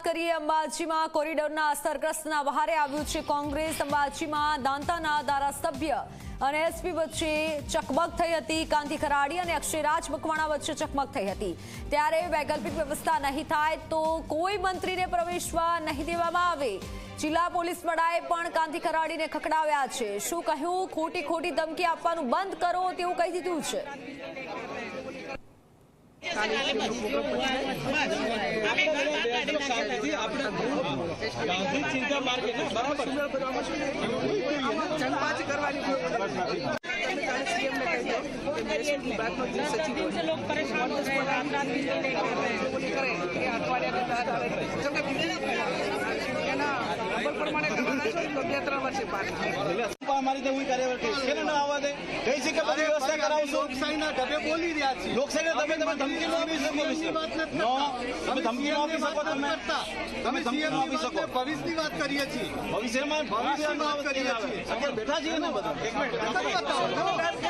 વાત કરીએ અંબાજીમાં. કોરિડોરના અસરગ્રસ્તના વહારે આવ્યું છે કોંગ્રેસ. અંબાજીમાં દાંતાના ધારાસભ્ય અને એસપી વચ્ચે ચકમક થઈ હતી. કાંતિ ખરાડી અને અક્ષયરાજ મકવાણા વચ્ચે ચકમક થઈ હતી. ત્યારે વૈકલ્પિક વ્યવસ્થા નહીં થાય તો કોઈ મંત્રીને પ્રવેશવા નહીં દેવામાં આવે. જિલ્લા પોલીસ વડાએ પણ કાંતિ ખરાડીને ખકડાવ્યા છે. શું કહ્યું? ખોટી ખોટી ધમકી આપવાનું બંધ કરો તેવું કહી દીધું છે. ગાંધી ચિંતા માર્કેટ છે, બરાબર જનબાજી કરવાની કોઈ જરૂર નથી. તમે કાલે CM ને કહી દો કે મહેસૂલ વિભાગનો જે સચિવ હોય, लोग परेशान हो रहे हैं रात रात दिन नहीं અમારી તો એવી કાર્યવાહી કરીશ. કેને ના આવવા દે? કઈ છે કે બધી વ્યવસ્થા કરાવશો લોકશાહીના ઢબે બોલી રહ્યા છે. લોકશાહીના ઢબે તમે ધમકી ન આપી શકો નો, તમે ધમકી ન આપી શકો તમે. તમે ધમકી ન આપી શકો. ભવિષ્યની વાત કરીએ છીએ ભવિષ્યમાં ભવિષ્યમાં વાત કરીએ છીએ. અત્યારે બેઠા છીએ ને બધા. એક મિનિટ.